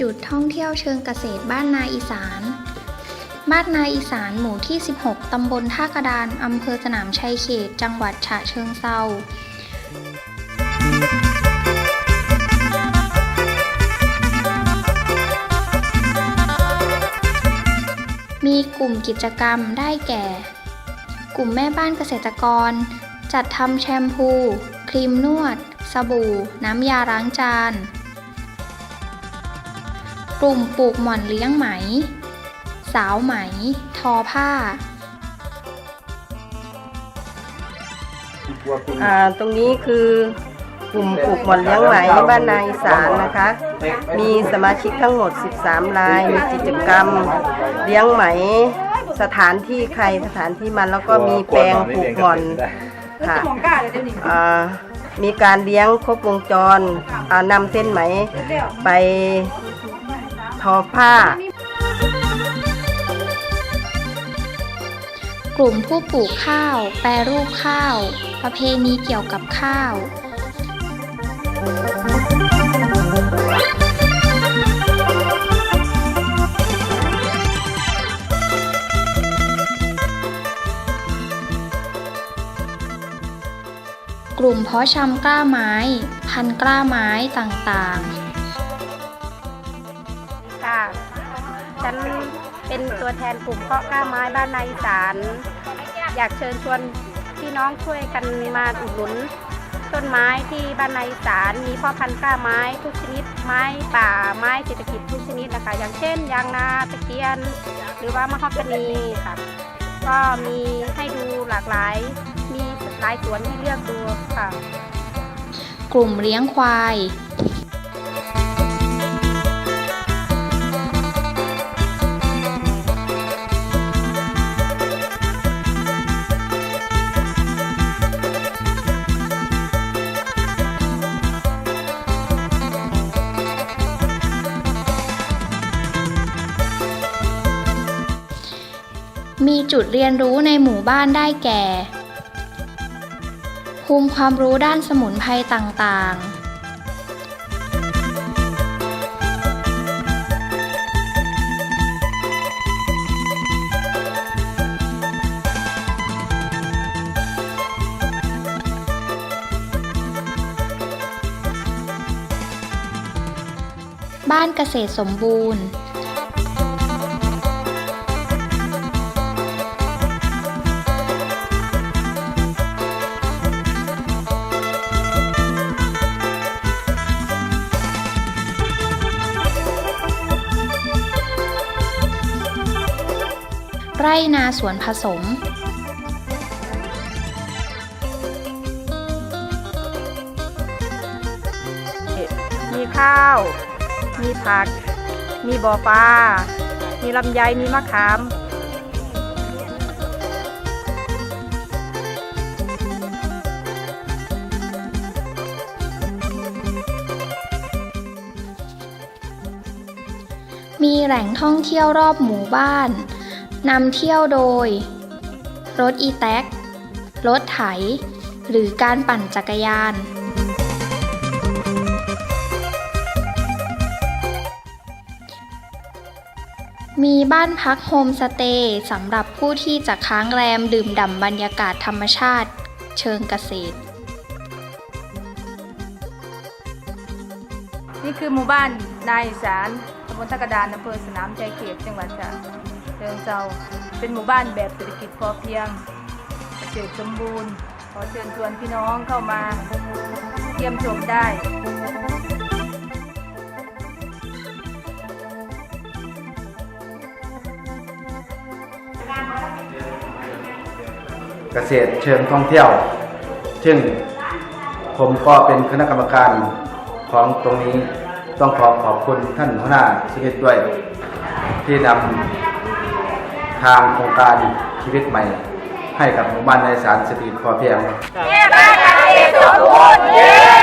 จุดท่องเที่ยวเชิงเกษตรบ้านนาอีสาน บ้านนาอีสานหมู่ที่ 16 ตำบลท่ากระดาน อำเภอสนามชัยเขต จังหวัดฉะเชิงเซามีกลุ่มกิจกรรมได้แก่ กลุ่มแม่บ้านเกษตรกร จัดทำแชมพู ครีมนวด สบู่ น้ำยาล้างจาน กลุ่มปลูกหม่อนเลี้ยงไหม สาวไหม ทอผ้า อ่า ตรงนี้คือกลุ่มปลูกหม่อนเลี้ยงไหมบ้านนายอีสานนะคะ มีสมาชิกทั้งหมด 13 ราย มีกิจกรรมเลี้ยงไหม สถานที่ใครสถานที่มันแล้วก็มีแปลงปลูกหม่อน ค่ะอ่ามีการเลี้ยงครบวงจรอ่านำเส้นไหมไปทอผ้า กลุ่มผู้ปลูกข้าว แปรรูปข้าว ประเพณีเกี่ยวกับข้าว กลุ่มเพาะชำกล้าไม้ พันกล้าไม้ต่างๆ ค่ะ ฉันเป็นตัวแทนกลุ่มเพาะกล้าไม้บ้านนายสานอยากเชิญชวนพี่น้องช่วยกันมาอุดหนุน ต้นไม้ที่บ้านนายสานมีพ่อพันธุ์กล้าไม้ทุกชนิด ไม้ป่าไม้เศรษฐกิจทุกชนิดนะคะ อย่างเช่นยางนาตะเคียน หรือว่ามะฮอกกานีค่ะ ก็มีให้ดูหลากหลาย หลายสวนให้เลือกดูค่ะ กลุ่มเลี้ยงควาย มีจุดเรียนรู้ในหมู่บ้านได้แก่ ภูมิความรู้ด้านสมุนไพรต่างๆบ้านเกษตรสมบูรณ์ ไร่นาสวนผสม มีข้าว มีผัก มีบ่อปลา มีลำไย มีมะขาม มีแหล่งท่องเที่ยวรอบหมู่บ้าน นำเที่ยวโดย รถอีแท็ก รถไถ หรือการปั่นจักรยาน มีบ้านพักโฮมสเตย์สำหรับผู้ที่จะค้างแรมดื่มด่ำบรรยากาศธรรมชาติเชิงเกษตร นี่คือหมู่บ้านนายสารตำบลทักกระดานอำเภอสนามใจเขตจังหวัดฉะ เชิงเซาเป็นหมู่บ้านแบบเศรษฐกิจพอเพียงเกษตรสมบูรณ์ ขอเชิญชวนพี่น้องเข้ามาเยี่ยมชมได้เกษตรเชิงท่องเที่ยว ซึ่งผมก็เป็นคณะกรรมการของตรงนี้ต้องขอขอบคุณท่านหัวหน้าชีวิตด้วย ที่นำ ทางโครงการชีวิตใหม่ ให้กับหมู่บ้านในสารสตรีพอเพียงเย้บ้านเกษตรสมบูรณ์